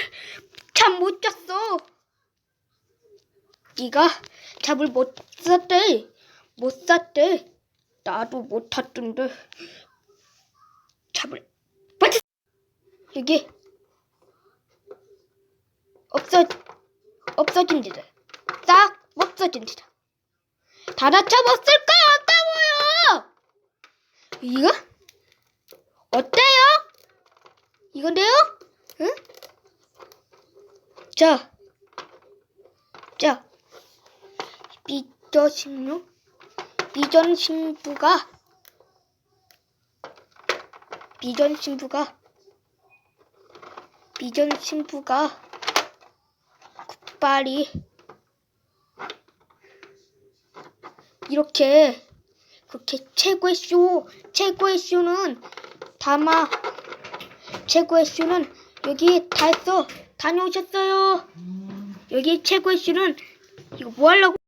잠못 잤어. 네가 잠을 못 잤대. 못 잤대. 나도 못 잤던데. 잠을 못 잤. 여기 없어 없어진 데다. 싹 없어진 데다. 다 잡았을 거 아까워요. 이거 어때요? 이건데요? 응? 자, 자, 비전 신부, 비전 신부가, 비전 신부가, 비전 신부가, 굿발이 이렇게 그렇게 최고의 쇼, 최고의 쇼는 다마, 최고의 쇼는 여기 다 했어. 다녀오셨어요. 여기 최고의 쇼는 이거 뭐 하려고?